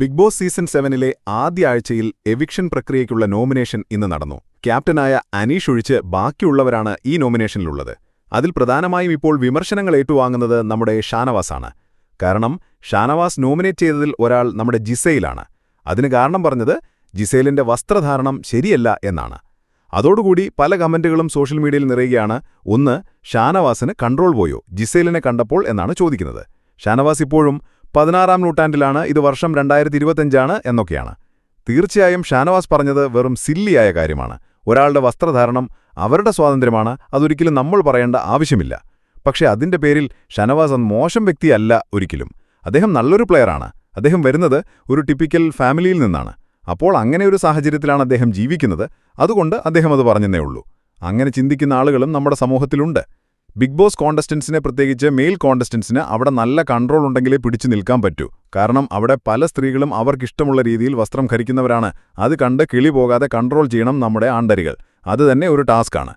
Big boss season സെവനിലെ ആദ്യ ആഴ്ചയിൽ eviction പ്രക്രിയയ്ക്കുള്ള nomination ഇന്ന് നടന്നു. ക്യാപ്റ്റനായ അനീഷ് ഒഴിച്ച് ബാക്കിയുള്ളവരാണ് ഈ നോമിനേഷനിലുള്ളത്. അതിൽ പ്രധാനമായും ഇപ്പോൾ വിമർശനങ്ങൾ ഏറ്റുവാങ്ങുന്നത് നമ്മുടെ ഷാനവാസാണ്. കാരണം ഷാനവാസ് നോമിനേറ്റ് ചെയ്തതിൽ ഒരാൾ നമ്മുടെ ജിസയിലാണ്. അതിന് കാരണം പറഞ്ഞത് ജിസേലിന്റെ വസ്ത്രധാരണം ശരിയല്ല എന്നാണ്. അതോടുകൂടി പല കമന്റുകളും സോഷ്യൽ മീഡിയയിൽ നിറയുകയാണ്. ഒന്ന് ഷാനവാസിന് കൺട്രോൾ പോയോ? ജിസേലിനെ കണ്ടപ്പോൾ എന്നാണ് ചോദിക്കുന്നത്. ഷാനവാസ് ഇപ്പോഴും പതിനാറാം നൂറ്റാണ്ടിലാണ് ഇത് വർഷം രണ്ടായിരത്തി ഇരുപത്തഞ്ചാണ് എന്നൊക്കെയാണ്. തീർച്ചയായും ഷാനവാസ് പറഞ്ഞത് വെറും സില്ലിയായ കാര്യമാണ്. ഒരാളുടെ വസ്ത്രധാരണം അവരുടെ സ്വാതന്ത്ര്യമാണ് അതൊരിക്കലും നമ്മൾ പറയേണ്ട ആവശ്യമില്ല. പക്ഷേ അതിന്റെ പേരിൽ ഷാനവാസ് അന്ന് മോശം വ്യക്തിയല്ല ഒരിക്കലും. അദ്ദേഹം നല്ലൊരു പ്ലെയറാണ്. അദ്ദേഹം വരുന്നത് ഒരു ടിപ്പിക്കൽ ഫാമിലിയിൽ നിന്നാണ്. അപ്പോൾ അങ്ങനെ ഒരു സാഹചര്യത്തിലാണ് അദ്ദേഹം ജീവിക്കുന്നത്. അതുകൊണ്ട് അദ്ദേഹം അത് പറഞ്ഞെന്നേ ഉള്ളൂ. അങ്ങനെ ചിന്തിക്കുന്ന ആളുകളും നമ്മുടെ സമൂഹത്തിലുണ്ട്. ബിഗ് ബോസ് കോണ്ടസ്റ്റൻസിനെ പ്രത്യേകിച്ച് മെയിൽ കോണ്ടസ്റ്റൻസിന് അവിടെ നല്ല കൺട്രോൾ ഉണ്ടെങ്കിലേ പിടിച്ചു നിൽക്കാൻ പറ്റൂ. കാരണം അവിടെ പല സ്ത്രീകളും അവർക്കിഷ്ടമുള്ള രീതിയിൽ വസ്ത്രം ധരിക്കുന്നവരാണ്. അത് കണ്ട് കിളി പോകാതെ കൺട്രോൾ ചെയ്യണം നമ്മുടെ ആണ്ടരികൾ അത് തന്നെ ഒരു ടാസ്ക്കാണ്.